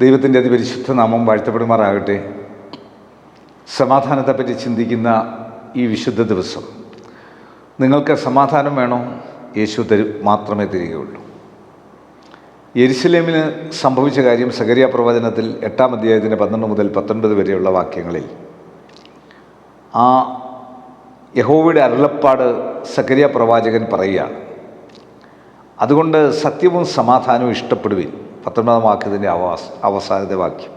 ദൈവത്തിന്റെ അതിപരിശുദ്ധ നാമം വാഴ്ത്തപ്പെടുമാറാകട്ടെ. സമാധാനത്തെപ്പറ്റി ചിന്തിക്കുന്ന ഈ വിശുദ്ധ ദിവസം. നിങ്ങൾക്ക് സമാധാനം വേണോ? യേശു തരു മാത്രമേ തരികയുള്ളൂ. യെരുസലേമിന് സംഭവിച്ച കാര്യം സഗരിയ പ്രവചനത്തിൽ എട്ടാം അധ്യായത്തിന്റെ പന്ത്രണ്ട് മുതൽ പത്തൊൻപത് വരെയുള്ള വാക്യങ്ങളിൽ. ആ യഹോവയുടെ അരുളപ്പാട് സക്കരിയ പ്രവാചകൻ പറയുകയാണ്. അതുകൊണ്ട് സത്യവും സമാധാനവും ഇഷ്ടപ്പെടുവിൻ. പത്തൊൻപതാം വാക്യത്തിന്റെ അവസാ അവസാനത്തെ വാക്യം.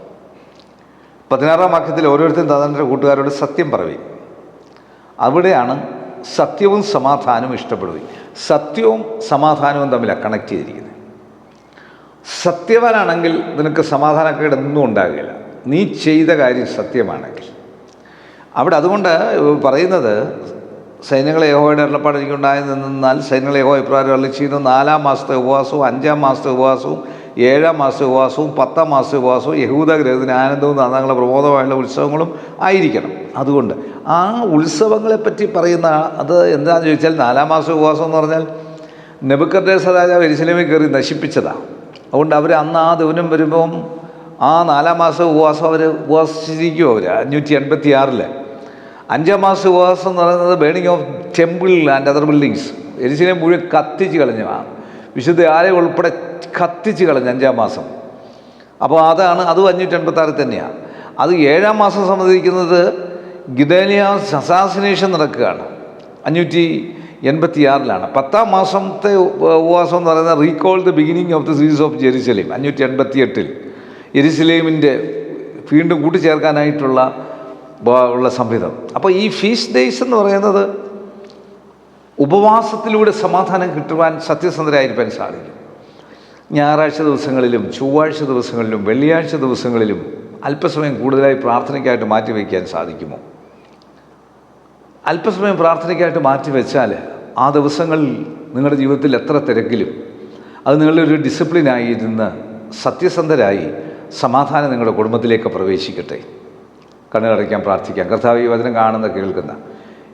പതിനാറാം വാക്യത്തിൽ ഓരോരുത്തരും തങ്ങളുടെ കൂട്ടുകാരോട് സത്യം പറവി അവിടെയാണ് സത്യവും സമാധാനവും ഇഷ്ടപ്പെടുകയും സത്യവും സമാധാനവും തമ്മിലാണ് കണക്ട് ചെയ്തിരിക്കുന്നത്. സത്യവാനാണെങ്കിൽ നിനക്ക് സമാധാനക്കേട് ഒന്നും ഉണ്ടാകില്ല. നീ ചെയ്ത കാര്യം സത്യമാണെങ്കിൽ. അവിടെ അതുകൊണ്ട് പറയുന്നത് സൈന്യങ്ങളെ യഹോയുടെ അരുളപ്പാട് എനിക്കുണ്ടായി നിന്നാൽ സൈന്യങ്ങളെ യഹോ ഇപ്രകാരം അരളി നാലാം മാസത്തെ ഉപവാസവും അഞ്ചാം മാസത്തെ ഉപവാസവും ഏഴാം മാസ ഉപവാസവും പത്താം മാസ ഉപവാസവും യഹൂദ ഗ്രഹത്തിന് ആനന്ദവും നന്ദങ്ങളുടെ പ്രബോധമായുള്ള ഉത്സവങ്ങളും ആയിരിക്കണം. അതുകൊണ്ട് ആ ഉത്സവങ്ങളെപ്പറ്റി പറയുന്ന അത് എന്താണെന്ന് ചോദിച്ചാൽ നാലാം മാസ ഉപവാസം എന്ന് പറഞ്ഞാൽ നെബുക്കർദേശ രാജാവ് എരിശിലമിൽ കയറി നശിപ്പിച്ചതാണ് അതുകൊണ്ട് അവർ അന്ന് ആ ദിവനം വരുമ്പം ആ നാലാം മാസം ഉപവാസം അവർ ഉപവാസിച്ചിരിക്കും അവർ അഞ്ഞൂറ്റി എൺപത്തി ആറിൽ അഞ്ചാം മാസം ഉപവാസം എന്ന് പറയുന്നത് burning of temple and other buildings. എരിശിലെ മുഴുവൻ കത്തിച്ച് കളഞ്ഞു വിശുദ്ധ ആലയം ഉൾപ്പെടെ കത്തിച്ച് കളഞ്ഞു അഞ്ചാം മാസം. അപ്പോൾ അതാണ് അതും അഞ്ഞൂറ്റി എൺപത്താറിൽ തന്നെയാണ് അത് ഏഴാം മാസം സംബന്ധിക്കുന്നത് ഗിദേലിയ അസാസിനേഷൻ നടക്കുകയാണ്. അഞ്ഞൂറ്റി എൺപത്തിയാറിലാണ്. പത്താം മാസത്തെ ഉപവാസം എന്ന് പറയുന്നത് recall the beginning of the series of Jerusalem അഞ്ഞൂറ്റി എൺപത്തി എട്ടിൽ ജെറുസലേമിന്റെ വീണ്ടും കൂട്ടിച്ചേർക്കാനായിട്ടുള്ള ഉള്ള സംവിധം അപ്പോൾ ഈ ഫീസ്റ്റ് ഡേയ്സ് എന്ന് പറയുന്നത് ഉപവാസത്തിലൂടെ സമാധാനം കിട്ടുവാൻ സത്യസന്ധരായിരിക്കാൻ സാധിക്കും. ഞായറാഴ്ച ദിവസങ്ങളിലും ചൊവ്വാഴ്ച ദിവസങ്ങളിലും വെള്ളിയാഴ്ച ദിവസങ്ങളിലും അല്പസമയം കൂടുതലായി പ്രാർത്ഥനയ്ക്കായിട്ട് മാറ്റിവെക്കാൻ സാധിക്കുമോ? അല്പസമയം പ്രാർത്ഥനയ്ക്കായിട്ട് മാറ്റിവെച്ചാൽ ആ ദിവസങ്ങളിൽ നിങ്ങളുടെ ജീവിതത്തിൽ എത്ര തിരക്കിലും അത് നിങ്ങളുടെ ഒരു ഡിസിപ്ലിനായി ഇരുന്ന് സത്യസന്ധരായി സമാധാനം നിങ്ങളുടെ കുടുംബത്തിലേക്ക് പ്രവേശിക്കട്ടെ. കണ്ണുകടയ്ക്കാൻ പ്രാർത്ഥിക്കാം. കർത്താവ് ഈ വചനം കാണുന്ന കേൾക്കുന്ന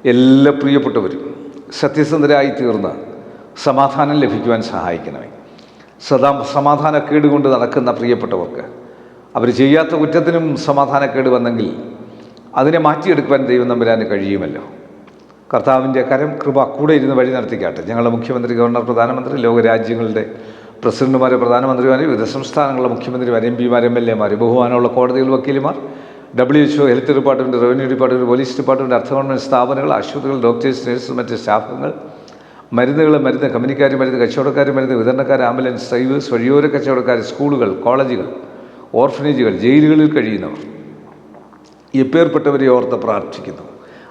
എല്ലാ പ്രിയപ്പെട്ടവരും സത്യസന്ധരായി തീർന്ന് സമാധാനം ലഭിക്കുവാൻ സഹായിക്കണമേ. സദാ സമാധാനക്കേട് കൊണ്ട് നടക്കുന്ന പ്രിയപ്പെട്ടവർക്ക് അവർ ചെയ്യാത്ത കുറ്റത്തിനും സമാധാനക്കേട് വന്നെങ്കിൽ അതിനെ മാറ്റിയെടുക്കുവാൻ ദൈവം നമ്പരാന് കഴിയുമല്ലോ. കർത്താവിന്റെ കരം കൃപ കൂടെ ഇരുന്ന് വഴി നടത്തിക്കാട്ടെ. ഞങ്ങളുടെ മുഖ്യമന്ത്രി ഗവർണർ പ്രധാനമന്ത്രി ലോകരാജ്യങ്ങളുടെ പ്രസിഡന്റുമാർ പ്രധാനമന്ത്രിമാർ വിവിധ സംസ്ഥാനങ്ങളുടെ മുഖ്യമന്ത്രിമാർ എം പിമാർ എം എൽ എമാർ ബഹുമാനമുള്ള കോടതികൾ വക്കീലുമാർ W H O health department revenue department police department അർത്ഥ ഗവൺമെന്റ് സ്ഥാപനങ്ങൾ ആശുപത്രികൾ ഡോക്ടേഴ്സ് നേഴ്സ് മറ്റ് സ്റ്റാഫുകൾ മരുന്നുകൾ മരുന്ന് കമ്പനിക്കാർ മരുന്ന് കച്ചവടക്കാർ മരുന്ന് വിതരണക്കാർ ആംബുലൻസ് ഡ്രൈവേഴ്സ് വഴിയോര കച്ചവടക്കാർ സ്കൂളുകൾ കോളേജുകൾ ഓർഫനേജുകൾ ജയിലുകളിൽ കഴിയുന്നവർ. എപ്പേർപ്പെട്ടവരെ ഓർത്ത് പ്രാർത്ഥിക്കുന്നു.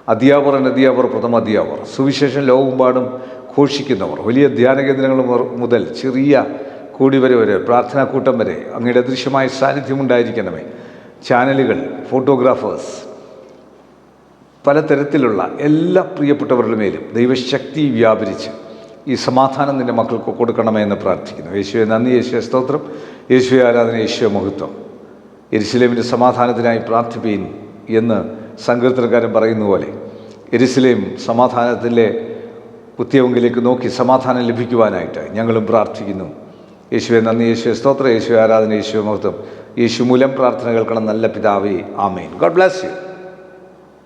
അധ്യാപകർ അധ്യാപകർ പ്രഥമ അധ്യാപകർ. സുവിശേഷം ലോകമെമ്പാടും ഘോഷിക്കുന്നവർ. വലിയ ധ്യാന കേന്ദ്രങ്ങൾ മുതൽ- മുതൽ ചെറിയ കൂടി വരെ വരെ പ്രാർത്ഥനാക്കൂട്ടം വരെ അങ്ങയുടെ അദൃശ്യമായ സാന്നിധ്യം ഉണ്ടായിരിക്കണമേ. ചാനലുകൾ ഫോട്ടോഗ്രാഫേഴ്സ് പലതരത്തിലുള്ള എല്ലാ പ്രിയപ്പെട്ടവരുടെ മേലും ദൈവശക്തി വ്യാപരിച്ച് ഈ സമാധാനം നിന്റെ മക്കൾക്ക് കൊടുക്കണമേ എന്ന് പ്രാർത്ഥിക്കുന്നു. യേശുവെ നന്ദി യേശുവെ സ്തോത്രം. യേശുവെ ആരാധന യേശുവെ മഹത്വം. എരിശിലേമിന്റെ സമാധാനത്തിനായി പ്രാർത്ഥിപ്പീൻ എന്ന് സങ്കീർത്തനക്കാരൻ പറയുന്ന പോലെ എരിശിലേം സമാധാനത്തിലെ കുത്തിയവങ്കിലേക്ക് നോക്കി സമാധാനം ലഭിക്കുവാനായിട്ട് ഞങ്ങളും പ്രാർത്ഥിക്കുന്നു. യേശുവെ നന്ദി യേശുവെ സ്തോത്രം. യേശുവെ ആരാധന യേശുവെ മഹത്വം. യേശു മൂലം പ്രാർത്ഥന കേൾക്കണം നല്ല പിതാവേ. ആമേൻ. God bless you.